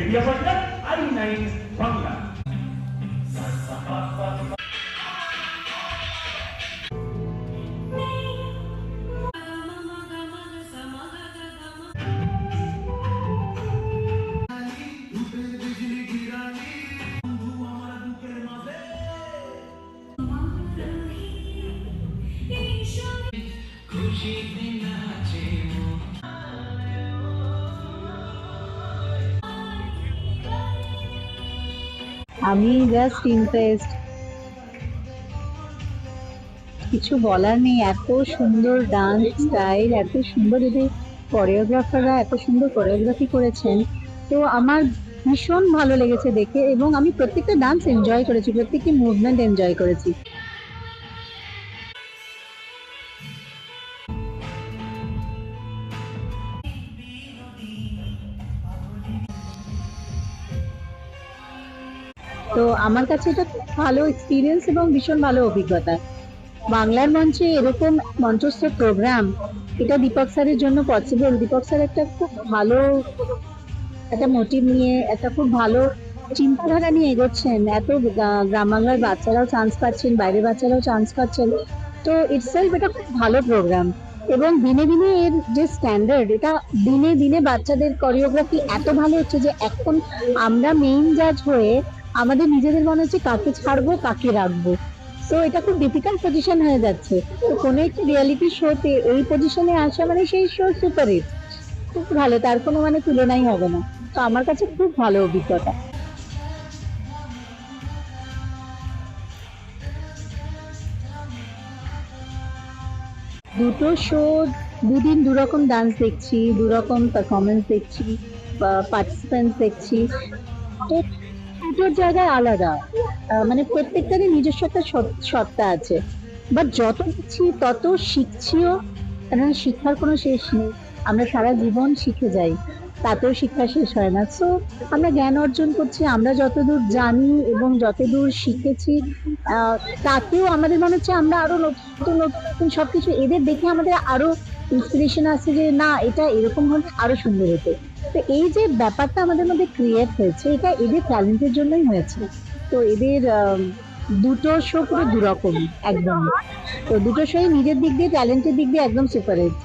Seria fazer ainda em Bangla. She আমি just impressed কিছু বলার নেই, এত সুন্দর ডান্স স্টাইল এত সুন্দর যদি কোরিওগ্রাফাররা এত সুন্দর কোরিওগ্রাফি করেছেন, তো আমার ভীষণ ভালো লেগেছে দেখে এবং আমি প্রত্যেকটা ডান্স এনজয় করেছি, প্রত্যেকটি মুভমেন্ট এনজয় করেছি। তো আমার কাছে এটা খুব ভালো এক্সপিরিয়েন্স এবং ভীষণ ভালো অভিজ্ঞতা। বাংলার মঞ্চে এরকম মঞ্চস্থ প্রোগ্রাম এটা দীপক স্যারের জন্য পসিবল দীপক স্যার একটা খুব ভালো একটা মোটিভ নিয়ে, একটা খুব ভালো চিন্তাধারা নিয়ে এগোচ্ছেন। এত গ্রাম বাংলার বাচ্চারাও চান্স পাচ্ছেন, বাইরের বাচ্চারাও চান্স পাচ্ছেন। তো ইটসেলফ এটা খুব ভালো প্রোগ্রাম এবং দিনে দিনে এর যে স্ট্যান্ডার্ড এটা দিনে দিনে বাচ্চাদের কোরিওগ্রাফি এত ভালো হচ্ছে যে এখন আমরা মেইন জাজ হয়ে আমাদের নিজেদের মনে হচ্ছে কাকে ছাড়বো, কাকে রাখব। তো এটা খুব ডিফিকাল্ট পজিশন হয়ে যাচ্ছে। তো কোনো একটি রিয়েলিটি শোতে এই পজিশনে আসা মানে সেই শো সুপার হিট খুব ভালো, তার কোনো মানে তুলনাই হবে না। তো আমার কাছে খুব ভালো অভিজ্ঞতা। দুটো শো দুদিন দুরকম ডান্স দেখছি, দুরকম পারফরমেন্স দেখছি পার্টিসিপেন্টস দেখছি। তো দুটোর জায়গায় আলাদা। মানে প্রত্যেকটারই নিজস্ব একটা সত্তা আছে। বাট যত দেখছি তত শিখছিও। কারণ শিক্ষার কোনো শেষ নেই। আমরা সারা জীবন শিখে যাই। তাতেও শিক্ষা শেষ হয় না। সো আমরা জ্ঞান অর্জন করছি। আমরা যতদূর জানি এবং যতদূর শিখেছি তাতেও আমাদের মনে হচ্ছে আমরা আরও নতুন নতুন নতুন সবকিছু। এদের দেখে আমাদের আরও ইন্সপিরেশন আসছে যে, না, এটা এরকম হলে আরও সুন্দর হতো। তো এই যে ব্যাপারটা আমাদের মধ্যে ক্রিয়েট হয়েছে, এটা এদের ট্যালেন্টের জন্যই হয়েছে। তো এদের দুটো শো পুরো দুরকম, একদম। তো দুটো শোই নিজের দিক দিয়ে ট্যালেন্টের দিক দিয়ে একদম সুপার হিট